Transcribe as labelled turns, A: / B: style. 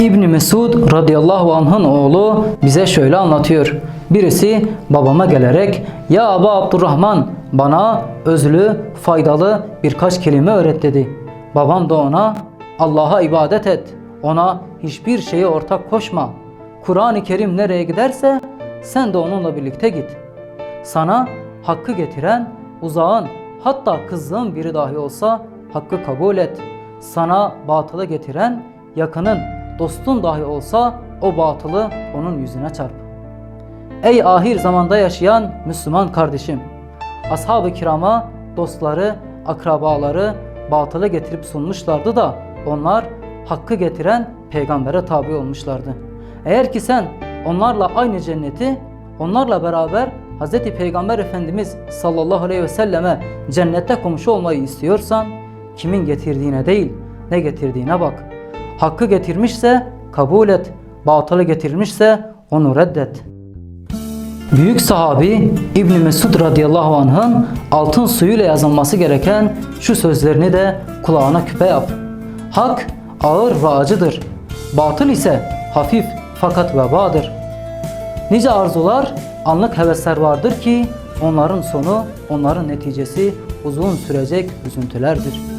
A: İbni Mesud radıyallahu anh'ın oğlu bize şöyle anlatıyor. Birisi babama gelerek ya Aba Abdurrahman bana özlü, faydalı birkaç kelime öğret dedi. Babam da ona Allah'a ibadet et. Ona hiçbir şeye ortak koşma. Kur'an-ı Kerim nereye giderse sen de onunla birlikte git. Sana hakkı getiren uzağın hatta kızdığın biri dahi olsa hakkı kabul et. Sana batılı getiren yakının dostun dahi olsa o batılı onun yüzüne çarp. Ey ahir zamanda yaşayan Müslüman kardeşim! Ashab-ı kirama dostları, akrabaları batılı getirip sunmuşlardı da onlar hakkı getiren peygambere tabi olmuşlardı. Eğer ki sen onlarla aynı cenneti, onlarla beraber Hz. Peygamber Efendimiz sallallahu aleyhi ve selleme cennette komşu olmayı istiyorsan kimin getirdiğine değil ne getirdiğine bak. Hakkı getirmişse kabul et, batılı getirmişse onu reddet. Büyük sahabi İbn Mesud radıyallahu anh'ın altın suyuyla yazılması gereken şu sözlerini de kulağına küpe yap. Hak ağır ve acıdır. Batıl ise hafif fakat vebadır. Nice arzular, anlık hevesler vardır ki onların sonu, onların neticesi uzun sürecek üzüntülerdir.''